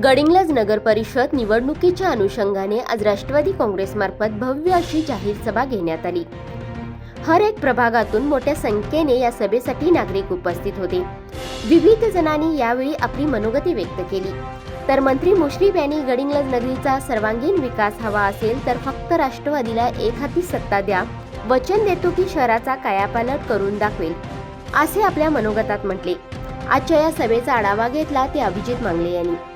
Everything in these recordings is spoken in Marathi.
गडिंग्लज नगर परिषद निवडणुकीच्या अनुषंगाने आज राष्ट्रवादी काँग्रेसमार्फत भव्य अशी जाहीर सभा घेण्यात आली. हर एक प्रभागातून मोठ्या संख्येने या सभेसाठी नागरिक उपस्थित होते. विविध जणांनी यावेळी आपली मनोगती व्यक्त केली. तर मंत्री मुश्रीफ यांनी गडिंग्लज नगरीचा सर्वांगीण विकास हवा असेल तर फक्त राष्ट्रवादीला एक हाती सत्ता द्या वचन देतो की शहराचा कायापालट करून दाखवेल असे आपल्या मनोगतात म्हटले. आजच्या या सभेचा आढावा घेतला ते अभिजित मांगले यांनी.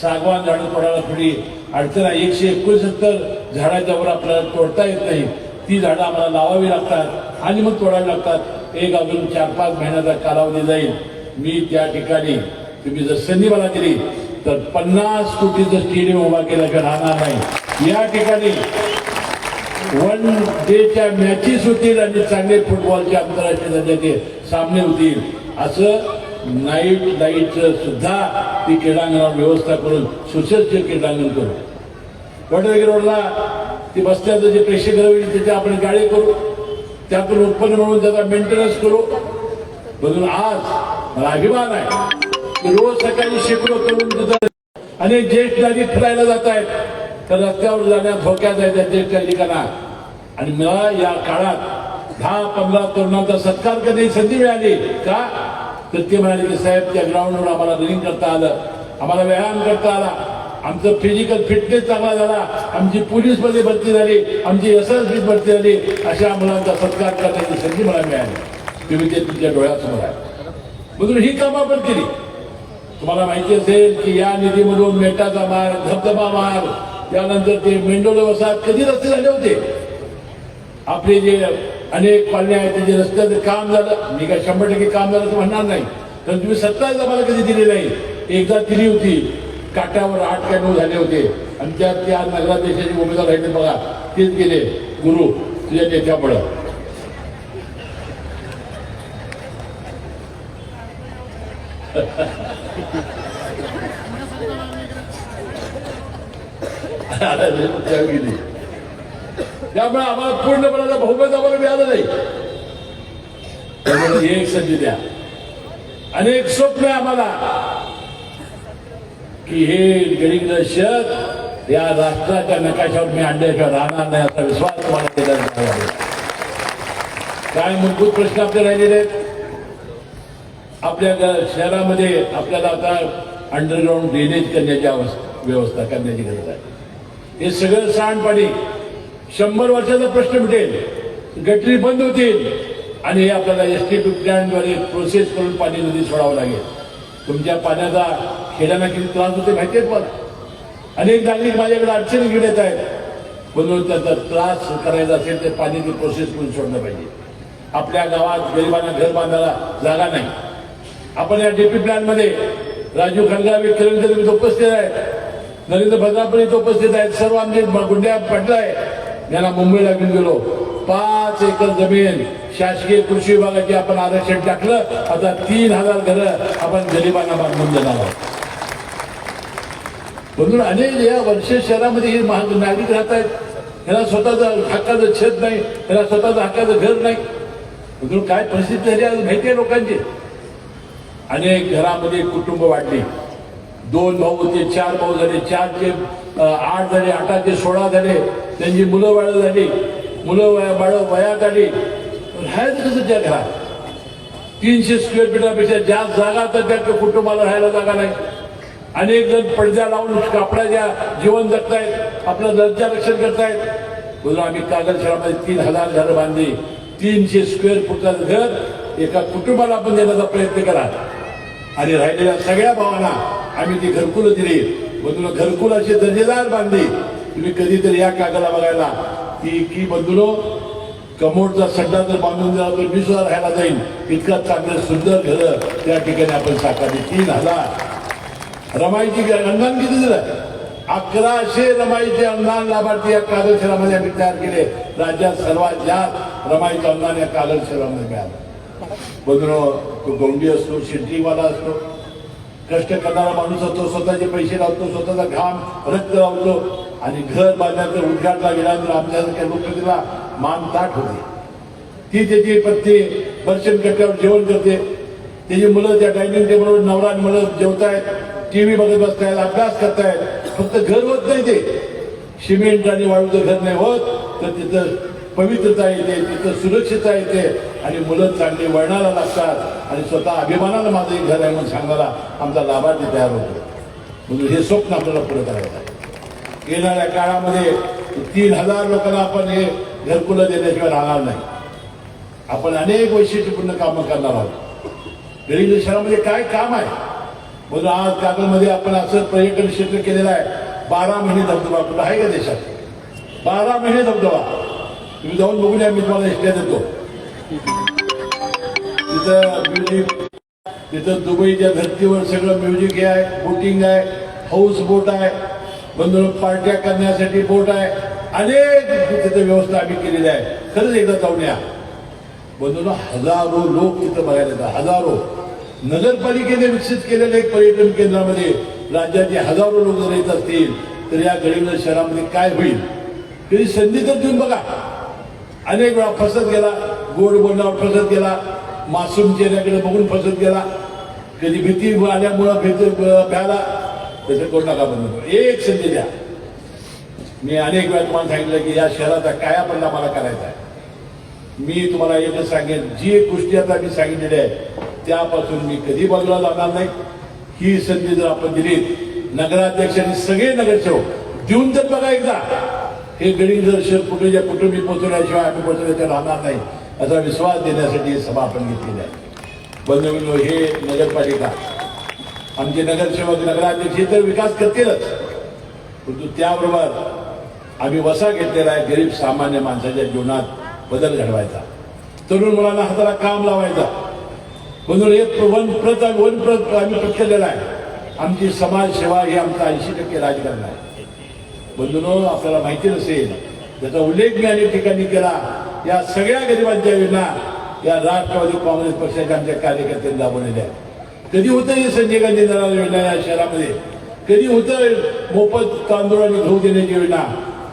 सागवान झाडं तोडायला थोडी अडचण आहे. एकशे एकोणसत्तर झाडाच्या वर आपल्याला तोडता येत नाही. ती झाडं आम्हाला लावावी लागतात आणि मग तोडावी लागतात. एक अजून चार पाच महिन्याचा कालावधी जाईल. मी त्या ठिकाणी तुम्ही जर संधी मला दिली तर पन्नास कोटीचं स्टेडियम उभा केल्याशिवाय राहणार नाही. या ठिकाणी वन डेच्या मॅचेस होतील आणि चांगले फुटबॉलचे आंतरराष्ट्रीय दर्जाचे सामने होतील. असं नाईट लाईटचं सुद्धा ती क्रीडांगणावर व्यवस्था करून सुसज्ज क्रीडांगण करू. वडवगी रोडला ती बसल्याचं जे प्रेक्षक होईल त्याचे आपण गाडी करू. त्यातून उत्पन्न म्हणून त्याचा मेंटेनन्स करू. म्हणून आज मला अभिमान आहे की रोज सकाळी शेकडो करून तिथं अनेक ज्येष्ठ नागरिक फिरायला जात आहेत. तर रस्त्यावर जाण्यात धोक्यात आहे त्या ज्येष्ठ नागरिकांना. आणि मला या काळात दहा पंधरा तरुणांचा सत्कार करण्याची संधी मिळाली का? तर ते म्हणाले की साहेब त्या ग्राउंडवर आम्हाला रनिंग करता आलं. आम्हाला व्यायाम करता आला. आमचं फिजिकल फिटनेस चांगला झाला. आमची पोलीसमध्ये भरती झाली. आमची एस एस बी भरती झाली. अशा मुलांचा सत्कार करण्याची संधी मला मिळाली. तुम्ही ते तुमच्या डोळ्यासमोर आहे. म्हणून ही कामं आपण केली. तुम्हाला माहिती असेल की या निधीमधून मेटाचा मार धबधबा मार त्यानंतर ते मेंडोल वसाहत कधी रस्ते झाले होते? आपले जे अनेक पालण्या आहेत त्याचे रस्त्याचं काम झालं मी काय शंभर टक्के काम झालं तर म्हणणार नाही. तर तुम्ही सत्ताच आम्हाला कधी दिली नाही. एकदा दिली होती. काट्यावर आठ काय नऊ झाले होते. आणि त्या त्या नगराध्यक्षाचे उमेदवार राहिले बघा. तेच गेले. गुरु तुझ्या नेत्यामुळं आता गेली. त्यामुळे आम्हाला पूर्णपणाला बहुमत आम्हाला मिळालं नाही. त्यामुळे एक संधी द्या. अनेक स्वप्न आहे आम्हाला. की हे गरीब शहर या राष्ट्राच्या नकाशावर मी आणल्याशिवाय राहणार नाही असा विश्वास तुम्हाला केला काय मूलभूत प्रश्न आपले राहिलेले आहेत? आपल्या शहरामध्ये आपल्याला आता अंडरग्राऊंड ड्रेनेज करण्याची अवस्था व्यवस्था करण्याची गरज आहे. हे सगळं सांडपाणी शंभर वर्षाचा प्रश्न मिटेल. गटरी बंद होतील. आणि हे आपल्याला एस टी पी प्लॅनद्वारे प्रोसेस करून पाणी नदी सोडावं लागेल. तुमच्या पाण्याचा खेड्यांना किती त्रास होते माहिती आहेत पण अनेक नागरिक माझ्याकडे अडचणी घेऊन येत आहेत. म्हणून त्याचा त्रास करायचा असेल तर पाण्याची प्रोसेस करून सोडलं पाहिजे. आपल्या गावात गरिबांना घर बांधायला जागा नाही. आपण या डीपी प्लॅनमध्ये राजू खंडावे किरण उपस्थित आहेत. नरेंद्र भद्रापण इथं उपस्थित आहेत. सर्व आमचे गुंड्या आहे याला मुंबईला घेऊन गेलो. पाच एकर जमीन शासकीय कृषी विभागाची आपण आरक्षण टाकलं. आता तीन हजार घरं आपण गरिबांना बांधून देणार आहोत. म्हणून अनेक या वर्षे शहरामध्ये हे महाग नागरिक राहत आहेत. ह्याला स्वतःचा हक्काचं छेद नाही. ह्याला स्वतःचं हक्काचं घर नाही. म्हणून काय परिस्थिती झाली आज माहिती आहे लोकांची? अनेक घरामध्ये कुटुंब वाढली. दोन भाऊ होते चार भाऊ झाले चारचे आठ झाले आठाचे सोळा झाले. त्यांची मुलं बाळं झाली. मुलं वया बाळं वयात आली राहायचं कसं त्या घरात तीनशे स्क्वेअर फीटापेक्षा जास्त जागा तर त्या कुटुंबाला राहायला जागा नाही. अनेक जण पडद्या लावून कापडाच्या जीवन जगतायत आपलं लज्जा रक्षण करतायत. बोला आम्ही कागद शहरामध्ये तीन हजार घरं बांधली. तीनशे स्क्वेअर फुटाचं घर एका कुटुंबाला आपण देण्याचा प्रयत्न करा. आणि राहिलेल्या सगळ्या भावांना आम्ही ती घरकुलं दिली. मग घरकुल अशी दर्जेदार बांधली. तुम्ही कधीतरी या कागदा बघायला. की की बंधुलो कमोडचा सड्डा जर बांधून दिला तर मी सुद्धा राहायला जाईल इतका चांगलं सुंदर घर त्या ठिकाणी आपण साकारली. तीन हजार. रमाईची अंगण किती दिलं? अकराशे रमाईचे अनुदान लाभार्थी या कागद शहरामध्ये आम्ही तयार केले. राज्यात सर्वात जास्त रमाईचं अनुदान या कागद शहरामध्ये मिळालं. बंधुनो तो गोंडी असतो शेतीवाला असतो. कष्ट करणारा माणूस असतो स्वतःचे पैसे लावतो स्वतःचा घाम रक्त लावतो. आणि घर बांधण्याचं उद्घाटना गेल्यानंतर आमच्यासारख्या लोकप्रतिला मान ताट होते. ती त्याची पत्नी दर्शन कट्ट्यावर जेवण करते. त्याची मुलं त्या डायनिंग टेबलवर नवरा मुलं जेवतायत टीव्ही बघत बसतायत अभ्यास करतायत. फक्त घर होत नाही ते. सिमेंट आणि वाळूचं घर नाही होत तर तिथं पवित्रता येते तिथं सुरक्षितता येते. आणि मुलं चांगली वळणाला लागतात. आणि स्वतः अभिमानानं माझं एक घर आहे म्हणून सांगायला आमचा लाभार्थी तयार होतो. म्हणून हे स्वप्न आपल्याला पुढे करायचं आहे. येणाऱ्या काळामध्ये तीन हजार लोकांना आपण हे घरकुलं देण्याशिवाय राहणार नाही. आपण अनेक वैशिष्ट्यपूर्ण कामं करणार आहोत. गरीब शहरामध्ये काय काम आहे? म्हणून आज कागलमध्ये आपण असं पर्यटन क्षेत्र केलेलं आहे. बारा महिने धबधबा कुठं आहे का देशात? बारा महिने धबधबा. तुम्ही जाऊन बघून या मी तुम्हाला इष्ट देतो. तिथं म्युझिक तिथं दुबईच्या धर्तीवर सगळं म्युझिक हे आहे बोटिंग आहे हाऊस बोट आहे. बंधू पार्ट्या करण्यासाठी बोट आहे. अनेक तिथं व्यवस्था आम्ही केलेली आहे. खरंच एकदा जाऊन या. बंधूंनो हजारो लोक तिथं बघायला येतात. हजारो. नगरपालिकेने विकसित केलेल्या एक पर्यटन केंद्रामध्ये राज्याचे हजारो लोक जर येत असतील तर या गडिंग शहरामध्ये काय होईल? तरी संधी तर देऊन बघा. अनेक वेळा फसत गेला. गोड बोलण्यावर फसत गेला. मासूम चेहऱ्याकडे बघून फसत गेला. कधी भीती आल्यामुळं भीती भ्याला. तसं करू नका बंद एक संधी द्या. मी अनेक वेळा तुम्हाला सांगितलं की या शहराचा कायापल्ला मला करायचा आहे. मी तुम्हाला एकच सांगेन जी गोष्टी आता मी सांगितलेली आहे त्यापासून मी कधी बाजूला जाणार नाही. ही संधी जर आपण दिली नगराध्यक्षांनी सगळे नगरसेवक देऊन तर बघा एकदा हे गडी जर शहर कुठे ज्या कुठे मी पोहोचवल्याशिवाय आम्ही तर राहणार नाही असा विश्वास देण्यासाठी सभा आपण घेतलेली आहे. बंधू हे नगरपालिका आमचे नगरसेवक नगराध्यक्ष हे तर विकास करतीलच. परंतु त्याबरोबर आम्ही वसा घेतलेला आहे गरीब सामान्य माणसाच्या जीवनात बदल घडवायचा. तरुण मुलांना हाताला काम लावायचा. म्हणून हे वन प्रत वन प्रत आम्ही पत्करलेला आहे. आमची समाजसेवा ही आमचं ऐंशी टक्के राजकारण आहे. बंधूनो आपल्याला माहिती नसेल त्याचा उल्लेख मी अनेक ठिकाणी केला या सगळ्या गरिबांच्या योजना या राष्ट्रवादी काँग्रेस पक्षाच्या आमच्या कार्यकर्त्यांनी राबवलेल्या आहेत. कधी होतं हे संजय गांधी नळाला योजना या शहरामध्ये? कधी होतं मोफत तांदूळ आणि घेऊ देण्याची योजना?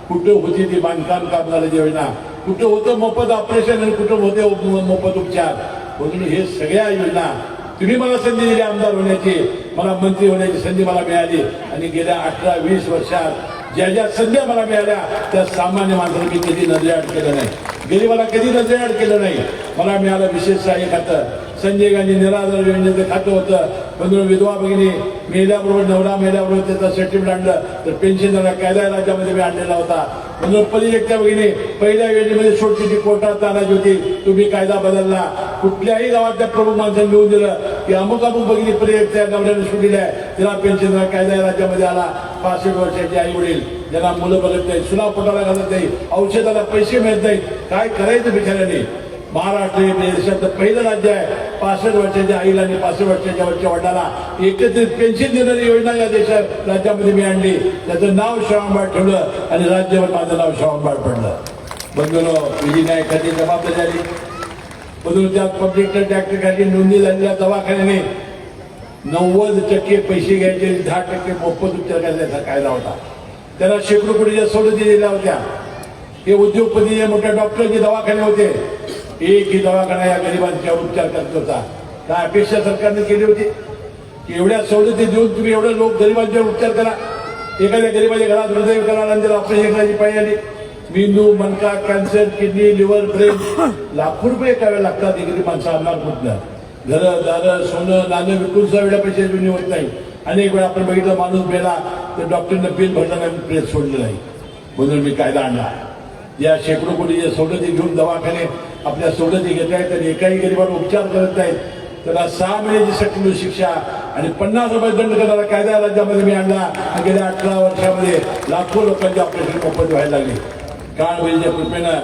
कुठं होती ती बांधकाम कामगाराची योजना? कुठं होतं मोफत ऑपरेशन आणि कुठं होते मोफत उपचार? म्हणून हे सगळ्या योजना तुम्ही मला संधी दिली आमदार होण्याची. मला मंत्री होण्याची संधी मला मिळाली. आणि गेल्या अठरा वीस वर्षात ज्या ज्या संध्या मला मिळाल्या त्या सामान्य माणसाला मी कधी नजरेआड केलं नाही. गरीबाला कधी नजरेआड केलं नाही. मला मिळालं विशेष सहाय्य खातं. संजय गांधी निराधार योजनेचं खातं होतं. बंधू विधवा भगिनी मेल्याबरोबर नवरा मेल्याबरोबर त्याचं सर्टिफिकेट आणलं तर पेन्शन कायदा राज्यामध्ये मी आणलेला होता. म्हणून परित्यक्त्या भगिनी पहिल्या योजनेमध्ये सोडची कोर्टात आणायची होती. तुम्ही कायदा बदलला. कुठल्याही गावातल्या प्रमुख माणसांनी मिळून दिलं की अमुक अमुक भगिनी परित्यक्त्या नवऱ्याने सोडलेल्या आहे. तिला पेन्शन कायदा या राज्यामध्ये आला. पासष्ट वर्षाचे आई वडील ज्यांना मुलं बघत नाही सुना पोटाला घालत नाही औषधाला पैसे मिळत नाही काय करायचं बिचाऱ्याने? महाराष्ट्र हे देशातलं पहिलं राज्य आहे. पासष्ट वर्षाच्या आईला आणि पासष्ट वर्षाच्या वरच्या वडिलांना एकत्रित पेन्शन देणारी योजना या देशात राज्यामध्ये मी आणली. त्याचं नाव श्रावणबाळ ठेवलं आणि राज्यावर माझं नाव श्रावणबाळ पडलं. बंधूनो विधी न्यायाखाती जबाबदारी आली. बंधू त्यात पब्लिक टॅक्टरखाली नोंदणी झालेल्या दवाखान्याने नव्वद टक्के पैसे घ्यायचे दहा टक्के मोफत उपचार करायचा कायदा होता. त्याला शेकडो कोटीच्या सवलती दिल्या होत्या. हे उद्योगपती मोठ्या डॉक्टरचे दवाखाने होते. एकही दवाखाना या गरिबांच्या उपचार करत होता. काय अपेक्षा सरकारने केली होती? की एवढ्या सवलती देऊन तुम्ही एवढे लोक गरिबांच्यावर उपचार करा. एखाद्या गरिबाच्या घरात हृदय करा नंतर ऑपरेशन करायची पाहिजे आली. मेंदू मनका कॅन्सर किडनी लिव्हर ब्रेन लाखो रुपये करावे लागतात एखादी माणसं आणणार कुठलं घरं दारं सोनं नाणं विकून सुद्धा पैसे जुनी होत नाही. अनेक वेळा आपण बघितलं माणूस मेला तर डॉक्टरनं बिल भरताना प्रेस सोडलं नाही. म्हणून मी कायदा आणला. या शेकडो कोटीच्या सवलती घेऊन दवाखाने आपल्या सवलती घेत आहेत आणि एकाही गरीबावर उपचार करत नाहीत. त्याला सहा महिन्याची सक्त शिक्षा आणि पन्नास रुपये दंड करणारा कायदा राज्यामध्ये मी आणला आणि गेल्या अठरा वर्षामध्ये लाखो लोकांची ऑपरेशन मोफत व्हायला लागली. काळ वेळेच्या कृपेनं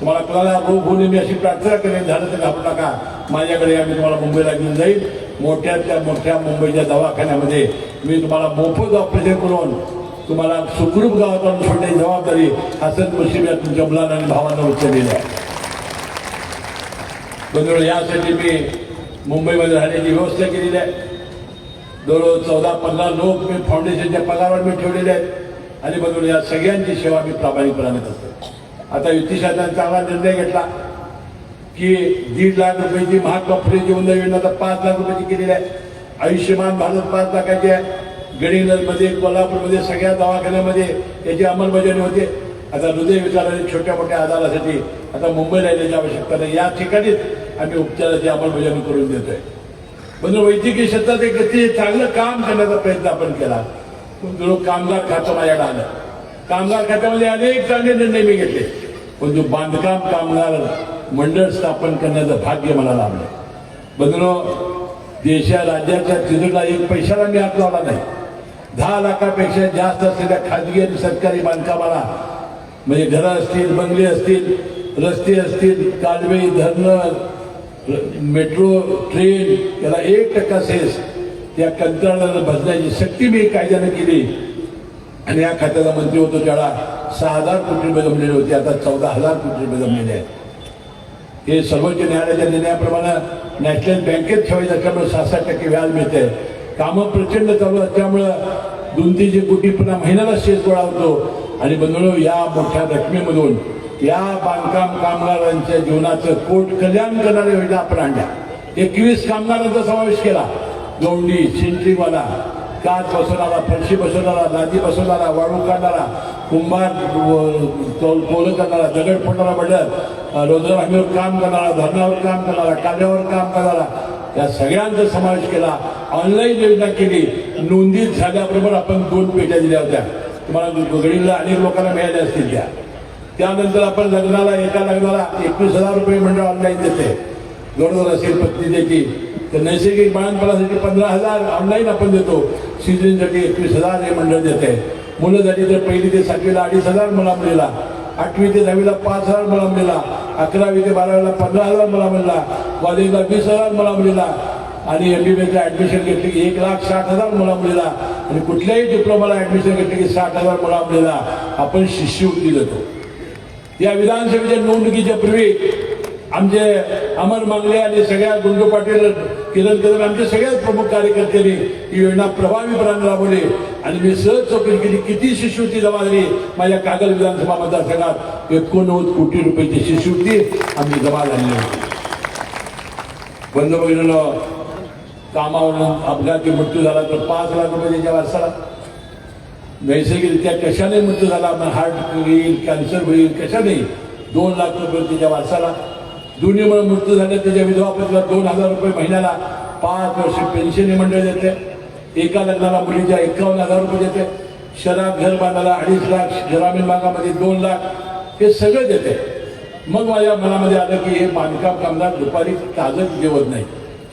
तुम्हाला कोणाला रोग होऊ नये मी अशी प्रार्थना करेन. झालं तर घाबरू नका. माझ्याकडे आम्ही तुम्हाला मुंबईला घेऊन जाईल. मोठ्याच्या मोठ्या मुंबईच्या दवाखान्यामध्ये मी तुम्हाला मोफत ऑपरेशन करून तुम्हाला सुखरूप गावात आणून सोडण्याची जबाबदारी हसन पश्चिम या तुमच्या मुलांना आणि भावांना उचललेली आहे. बंधू यासाठी मी मुंबईमध्ये राहण्याची व्यवस्था केलेली आहे. दररोज चौदा पंधरा लोक मी फाउंडेशनच्या पगारावर मी ठेवलेले आहेत. आणि बंधू या सगळ्यांची सेवा मी प्रामाणिकपणाने करतो. आता युतीशासनाने चांगला निर्णय घेतला की दीड लाख रुपयाची महाकॉपरेची योजना आता पाच लाख रुपयाची केलेली आहे. आयुष्यमान भारत पाच लाखाची आहे. गडिंगलजमध्ये कोल्हापूरमध्ये सगळ्या दवाखान्यामध्ये याची अंमलबजावणी होते. आता हृदय विकाराच्या छोट्या मोठ्या आजारासाठी आता मुंबईला येण्याची आवश्यकता नाही. या ठिकाणीच आम्ही उपचाराची अंमलबजावणी करून देतोय. पण वैद्यकीय क्षेत्रात एक गती चांगलं काम करण्याचा प्रयत्न आपण केला. जो कामगार खातं माझ्याकडे आलं. कामगार खात्यामध्ये अनेक चांगले निर्णय मी घेतले. पण जो बांधकाम कामगार मंडळ स्थापन करण्याचं भाग्य मला लाभलं. बंधनो देशा राज्याच्या तिजोरीला एक पैशाला मी हात लावला नाही. दहा लाखापेक्षा जास्त असलेल्या खाजगी आणि सरकारी बांधकामाला म्हणजे घरं असतील बंगले असतील रस्ते असतील कालवे धरणं मेट्रो ट्रेन याला एक टक्का सेस त्या कंत्राटाला भरण्याची शक्ती मी कायद्यानं केली. आणि या खात्याचा मंत्री होतो त्याला सहा हजार कोटी रुपये जमलेले होते आता चौदा हजार कोटी रुपये जमलेले आहेत. हे सर्वोच्च न्यायालयाच्या निर्णयाप्रमाणे नॅशनल बँकेत ठेवायचं असल्यामुळे सहा सात टक्के व्याज मिळते कामं प्रचंड चालू असल्यामुळं दोन तीनशे कोटी पुन्हा महिन्याला शेत गोळा होतो आणि बंधू या मोठ्या रकमेमधून या बांधकाम कामगारांच्या जीवनाचं कोट कल्याण करणाऱ्या योजना आपण आणल्या. एकवीस कामगारांचा समावेश केला. गौंडी सेंट्रीवाला काच बसवणारा फरशी बसवणारा लादी बसवणारा वाळू काढणारा कुंभार कोलं करणारा दगड पडणारा बडर रोजगार हमीवर काम करणारा धरणावर काम करणारा काल्यावर काम करणारा या सगळ्यांचा समावेश केला. ऑनलाईन योजना केली. नोंदीत झाल्याबरोबर आपण दोन पेट्या दिल्या होत्या. तुम्हाला गडीला अनेक लोकांना मिळाल्या असतील त्या. त्यानंतर आपण लग्नाला एका लग्नाला एकवीस हजार रुपये मंडळ ऑनलाईन देते. गरोदर असेल पत्नी त्याची तर नैसर्गिक बाळणपणासाठी पंधरा हजार ऑनलाईन आपण देतो. सिजनसाठी एकवीस हजार हे मंडळ देते. मुलं झाली तर पहिली ते सातवीला अडीच हजार मुला मुलीला आठवी ते दहावीला पाच हजार मला मिळाला. अकरावी ते बारावीला पंधरा हजार मला मिळाला. कॉलेजला वीस हजार मला मिळाला. आणि एम बी बीला ऍडमिशन घेतली की एक लाख साठ हजार मला मिळाला. आणि कुठल्याही डिप्लोमाला ऍडमिशन घेतली की साठ हजार मला मिळाला. आपण शिष्यवृत्ती देतो. या विधानसभेच्या निवडणुकीच्या पूर्वी आमचे अमर मांगले आणि सगळ्या गुंडू पाटील किरण कदम आमचे सगळ्याच प्रमुख कार्यकर्त्यांनी ही योजना प्रभावीपणाने राबवली. आणि मी सहज चौकशी केली किती शिष्यवृत्ती जमा झाली? माझ्या कागल विधानसभा मतदारसंघात एकोणनव्वद कोटी रुपयाची शिष्यवृत्ती आम्ही जमा झालेली होती. बंद बघितलं कामावरून अपघाती मृत्यू झाला तर पाच लाख रुपये त्याच्या वारसाला. नैसर्गिकरित्या कशाने मृत्यू झाला? मग हार्ट होईल कॅन्सर होईल कशाने? दोन लाख रुपये त्याच्या वारसाला. दोन्हीमुळे मृत्यू झाले. त्याच्या विधवा पतीला दोन हजार रुपये महिन्याला. पाच वर्ष पेन्शन हे मंडळ देते. एका लग्नाला मुलीच्या एकावन्न हजार रुपये देते. शहरात घर बांधायला अडीच लाख ग्रामीण भागामध्ये दोन लाख हे सगळं देते. मग माझ्या मनामध्ये आलं की हे बांधकाम कामगार दुपारी ताजं जेवत नाही.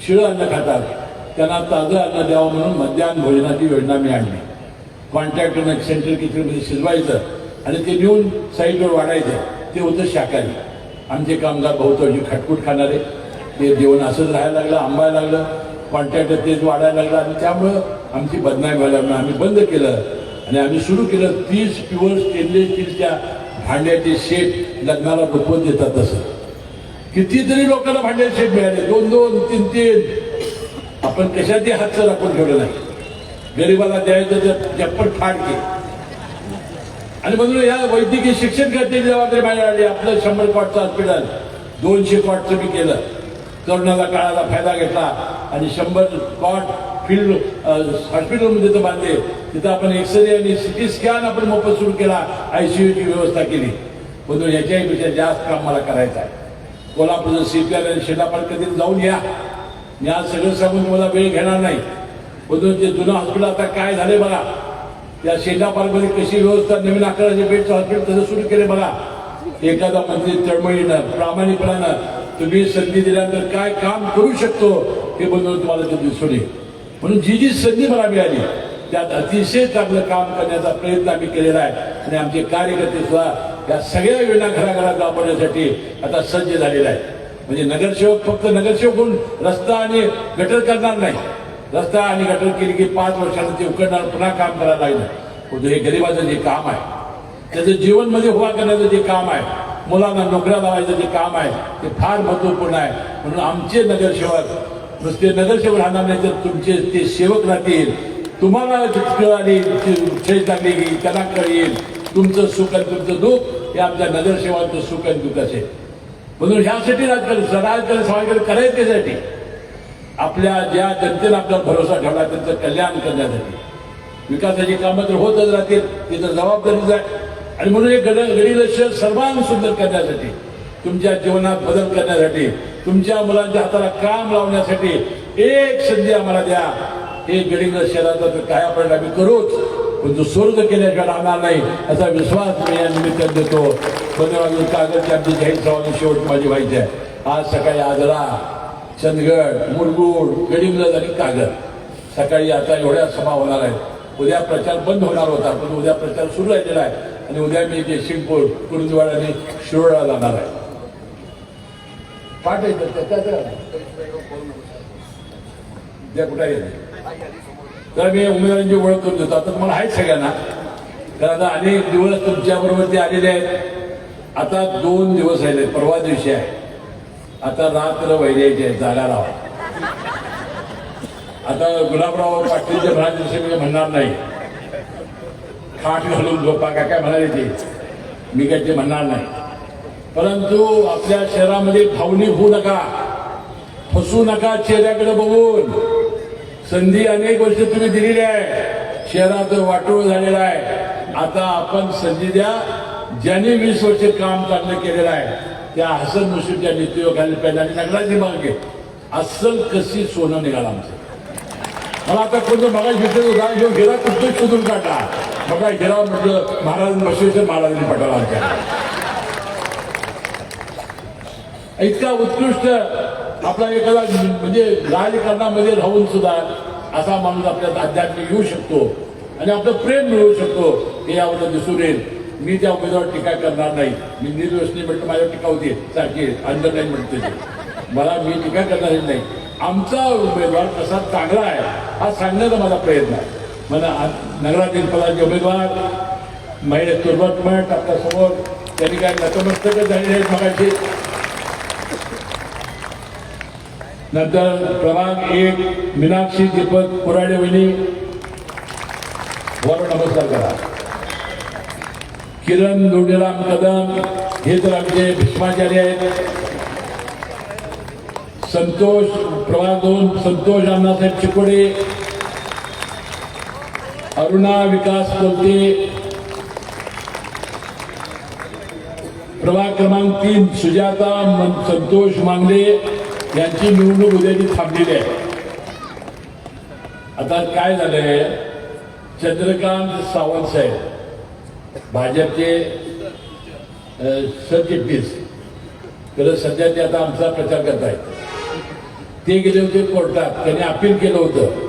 शिळं अन्न खातात. त्यांना ताजं अन्न द्यावं म्हणून मध्यान्ह भोजनाची योजना मी आणली. कॉन्ट्रॅक्टरनं सेंट्रल किचनमध्ये शिजवायचं आणि ते नेऊन साईडवर वाढायचं. ते होतं शाकाहारी. आमचे कामगार बहुतांशी खटकूट खाणारे. ते जेवण असंच राहायला लागलं आंबायला लागलं. कॉन्ट्रॅक्टर तेच वाढायला लागलं आणि त्यामुळं आमची बदनामी व्हायला आम्ही बंद केलं. आणि आम्ही सुरू केलं तीस प्युअर स्टेनलेस स्टीलच्या भांड्याचे शेट लग्नाला रुपवत देतात तसं. कितीतरी लोकांना भांड्याचे शेप मिळाले. दोन दोन तीन तीन. आपण कशातही हातचं राखून ठेवलं नाही. गरिबाला द्यायचं तर जप्पट फाड के आणि म्हणून या वैद्यकीय शिक्षण खात्याची जबाबदारी माझ्या आली. आपलं शंभर कॉटचं हॉस्पिटल दोनशे कॉटचं मी केलं. तरुणाला काळाला फायदा घेतला आणि शंभर कॉट फील्ड हॉस्पिटलमध्ये तिथं बांधले. तिथं आपण एक्सरे आणि सिटी स्कॅन आपण मोफत सुरू केला आयसीयूची व्यवस्था केली. म्हणून याच्याही पेक्षा जास्त काम मला करायचं आहे. कोल्हापूरचं सीपीआर आणि शेलापाल कधी जाऊन या. मी आज सगळं सांगून तुम्हाला वेळ घेणार नाही. म्हणून ते जुनं हॉस्पिटल आता काय झाले बघा. त्या शेंडा पार्कमध्ये कशी व्यवस्था नवीन अकराशे बेडचं हॉस्पिटल तसं सुरू केले बघा. एखादा मंत्री तळमळीनं प्रामाणिकपणानं तुम्ही संधी दिल्यानंतर काय काम करू शकतो हे बनवून तुम्हाला ते दिसून येईल. म्हणून जी जी संधी मला मिळाली त्यात अतिशय चांगलं काम करण्याचा प्रयत्न आम्ही केलेला आहे. आणि आमचे कार्यकर्ते सुद्धा या सगळ्या योजना घराघरात राबवण्यासाठी आता सज्ज झालेला आहे म्हणजे नगरसेवक फक्त नगरसेवक होऊन रस्ता आणि गटर करणार नाही. रस्ता आणि गटर केली की पाच वर्षानं ते उकडणार पुन्हा काम करायला लागलं हे गरिबाचं जे काम आहे त्याचं जीवनमध्ये हुवा उभा करण्याचं जे काम आहे मुलांना नोकऱ्या लावायचं जे काम आहे ते फार महत्त्वपूर्ण आहे. म्हणून आमचे नगरसेवक नुसते नगरसेवक राहणार नाही तर तुमचे ते सेवक राहतील. तुम्हाला कळ आली चेज लागली की त्यांना कळ येईल तुमचं सुख आणि तुमचं दुःख हे आमच्या नगरसेवांचं सुख आणि दुःख असेल. म्हणून ह्यासाठी राजकारण राजकारण समाजकारण करायचं त्यासाठी आपल्या ज्या जनतेनं आपला भरोसा ठेवला त्यांचं कल्याण करण्यासाठी. विकासाची कामं तर होतच राहतील तिथं जबाबदारीच आहे. आणि म्हणून हे गड गडील सर्वांग सुंदर करण्यासाठी तुमच्या जीवनात बदल करण्यासाठी तुमच्या मुलांच्या हाताला काम लावण्यासाठी एक संधी आम्हाला द्या. हे गडील शहराचा तर काय आपण आम्ही करूच पण तो स्वर्ग केल्याशिवाय राहणार नाही असा विश्वास मी या निमित्तानं देतो. धन्यवाद कागदची आमची जाहीर सभा शेवट माझी व्हायची आहे. आज सकाळी आजरा चंदगड मुरगुड गडिंग्लज आणि कागद. सकाळी आता एवढ्या सभा होणार आहेत. उद्या प्रचार बंद होणार होता पण उद्या प्रचार सुरू राहिलेला आहे. आणि उद्या मी जयसिंगपूर कुरुंदवाड आणि शिरोडा जाणार आहे. पाठ आहे त्या कुठे येते तर मी उमेदवारांची ओळख करून देतो. आता तुम्हाला आहेत सगळ्यांना. तर आता अनेक दिवस तुमच्याबरोबर ते आलेले आहेत. आता दोन दिवस राहिले. परवा दिवशी आहे. आता रात्र वैद्याची आहे. जागा आता गुलाबराव पाटीलच्या भरादिवशी मी म्हणणार नाही. खाट घालून झोपा काय काय म्हणाले ते? मी काय ते म्हणणार नाही. परंतु आपल्या शहरामध्ये भावनिक होऊ नका. फसू नका चेहऱ्याकडे बघून. संधी अनेक वर्ष तुम्ही दिलेली आहे. शहराचं वाटोळ झालेलं आहे. आता आपण संधी द्या. ज्यांनी वीस वर्ष काम चांगलं केलेलं आहे त्या हसन मुश्रीफच्या नेतृत्वाखाली पहिल्यांदा नगराची मागे अस्सल कशी सोनं निघालं आमचं? मला आता कोणतं मगा घेतलं उदाहरण घेऊन गेला कुठं शोधून काढला? मगा गेला म्हटलं महाराज बसवेश्वर महाराजांनी पटवला आमच्या इतका उत्कृष्ट आपला एखादा म्हणजे राजकारणामध्ये राहून सुद्धा असा माणूस आपल्या अध्यात्मिक येऊ शकतो आणि आपलं प्रेम मिळवू शकतो हे यावर दिसून येईल. मी त्या उमेदवार टीका करणार नाही. मी निर्वसनी म्हटलं माझ्यावर टीका होती. सारखी अंडरलाईन म्हणते ते. मला मी टीका करणार नाही. आमचा उमेदवार कसा चांगला आहे हा सांगण्याचा माझा प्रयत्न आहे. मला नगरातील पदाचे उमेदवार महिले तुर्बत मठ आपल्या त्यांनी काय नतमस्तक झालेले आहेत मगाशी. नंतर प्रभाग एक मीनाक्षी दीपक पुराडे वहिनी वर नमस्कार करा. किरण दोडेराम कदम हे तर आमचे भीष्माचार्य आहेत. संतोष प्रभाग दोन संतोष अण्णासाहेब चिकोडे अरुणा विकास कोलते प्रभाग क्रमांक तीन सुजाता मन- संतोष मांगले यांची निवडणूक उद्याची थांबलेली आहे. आता काय झालंय? चंद्रकांत सावंत साहेब भाजपचे सरचिटणीस तर सध्या ते आता आमचा प्रचार करत आहेत ते गेले होते कोर्टात. त्यांनी अपील केलं होतं.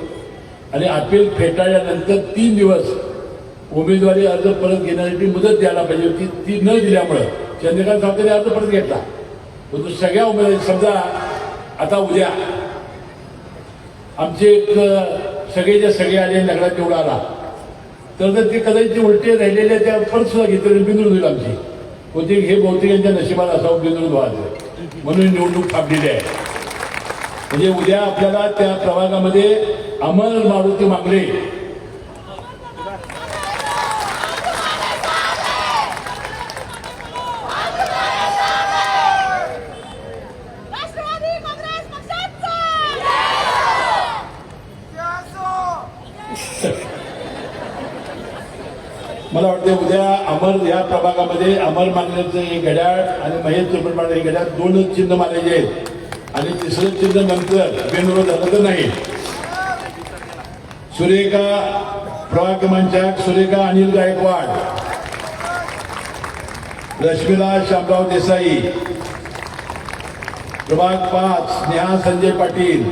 आणि अपील फेटाळल्यानंतर तीन दिवस उमेदवारी अर्ज परत घेण्यासाठी मुदत द्यायला पाहिजे होती. ती न दिल्यामुळं चंद्रकांत सावंतांनी अर्ज परत घेतला. परंतु सगळ्या उमेदवारी समजा आता उद्या आमचे एक अ, सगळेच्या सगळे आले नगरात निवडा आला. तर ते कदाचित ते उलटे राहिलेले त्या परत सुद्धा घेतले बिंदूर होईल आमची. बहुतेक हे बहुतेक यांच्या नशिबात असावं बिंदूर व्हायचं म्हणून निवडणूक थांबलेली आहे. म्हणजे उद्या आपल्याला त्या प्रभागामध्ये अमर मारुती मांगले मला वाटते उद्या अमर या प्रभागामध्ये अमर मानण्याचं हे घड्याळ आणि महेश हे घड्याळ दोनच चिन्ह मानायचे आहेत. आणि तिसरं चिन्ह नंतर बिनविरोध झालं तर नाही. सुरेखा प्रभाग क्रमांक सुरेखा अनिल गायकवाड. रश्मिला शामराव देसाई. प्रभाग पाच स्नेहा संजय पाटील.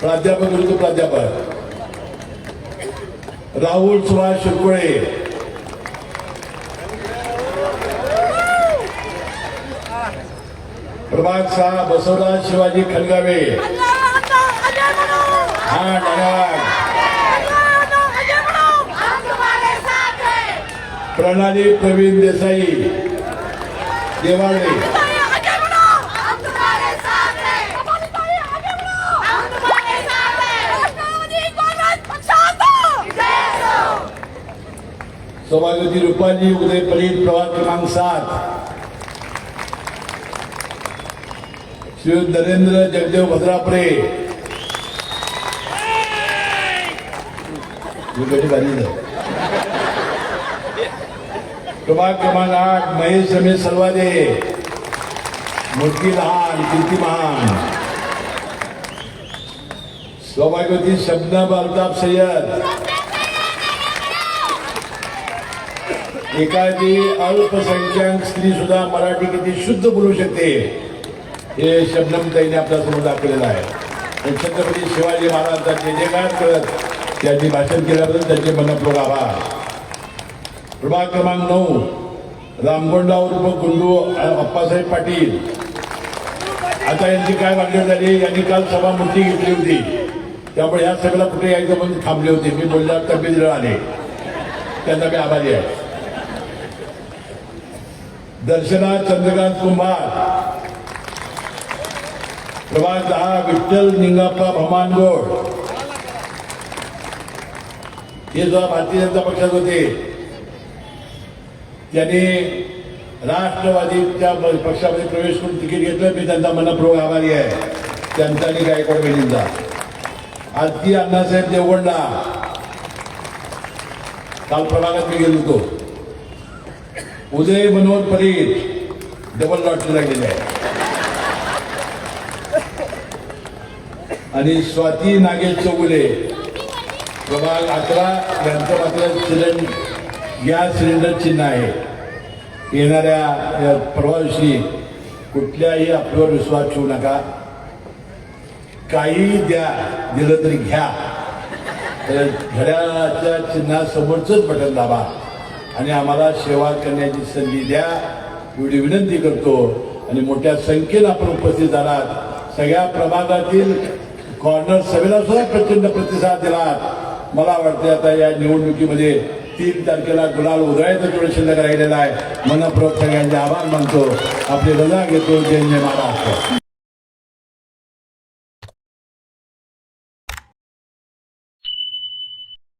प्राध्यापक ऋतू प्राध्यापक. राहुल सुभाष शिरकुळे. प्रभाग सहा बसवराज शिवाजी खलगावे. हा धन्यवाद प्रणाली प्रवीण देसाई. देवाळे अजय म्हणू रुपाली उदय परीत प्रभाग क्रमांक सात. श्री नरेंद्र जगदेव भद्रापरे. क्रमांक क्रमांक आठ महेश रमेश सर्वादे मूर्ती लहान कीर्ती महान. सौभाग्यवती शब्दा अल्ताफ सय्यद. एखादी अल्पसंख्याक स्त्री सुद्धा मराठी किती शुद्ध बोलू शकते? हे शबनमताईने आपल्यासमोर दाखवलेलं आहे. आणि छत्रपती शिवाजी महाराजांचे जे काय करत त्यांनी भाषण केल्याबद्दल त्यांचे मनपूर्वक आभार. प्रभाग क्रमांक नऊ रामगोंडा उर्फ गुंडू अप्पासाहेब पाटील. आता यांची काय मागणी झाली? यांनी काल सभा घेतली होती. त्यामुळे या सगळ्या कुठे यायचं म्हणून थांबले होते. मी बोलल्यावर तब्येत आले त्यांना मी आभारी आहे. दर्शना चंद्रकांत कुंभार. क्रमांक दहा विठ्ठल निंगाप्पा भमानगोड हे जेव्हा भारतीय जनता पक्षात होते त्यांनी राष्ट्रवादीच्या पक्षामध्ये प्रवेश करून तिकीट घेतलं मी त्यांचा मनपूर्वक आभारी आहे. त्यांचा आणि गायकवाड बहिणींचा आजची अण्णासाहेब देवगोंडा काल प्रभागात मी गेलो होतो. उदय मनोहर परीत डबल लॉटरीला गेले. आहे आणि स्वाती नागेश चौगुले. प्रभाग अकरा यांचं मात्र सिलेंड गॅस सिलेंडर चिन्ह आहे. येणाऱ्या या कुठल्याही आपल्यावर विश्वास ठेवू नका. काही द्या दिलं तरी घ्या. तर घड्याळाच्या चिन्हासमोरचंच बटन दाबा. आणि आम्हाला सेवा करण्याची संधी द्या. एवढी विनंती करतो. आणि मोठ्या संख्येनं आपण उपस्थित झालात सगळ्या प्रभागातील कॉर्नर सभेला सुद्धा प्रचंड प्रतिसाद दिला. मला वाटते आता या निवडणुकीमध्ये तीन तारखेला गुलाल उधळायचा थोडं शिल्लक राहिलेला आहे मनपूर्वक सगळ्यांचे आभार मानतो. आपली रजा घेतो. जय जय महाराष्ट्र.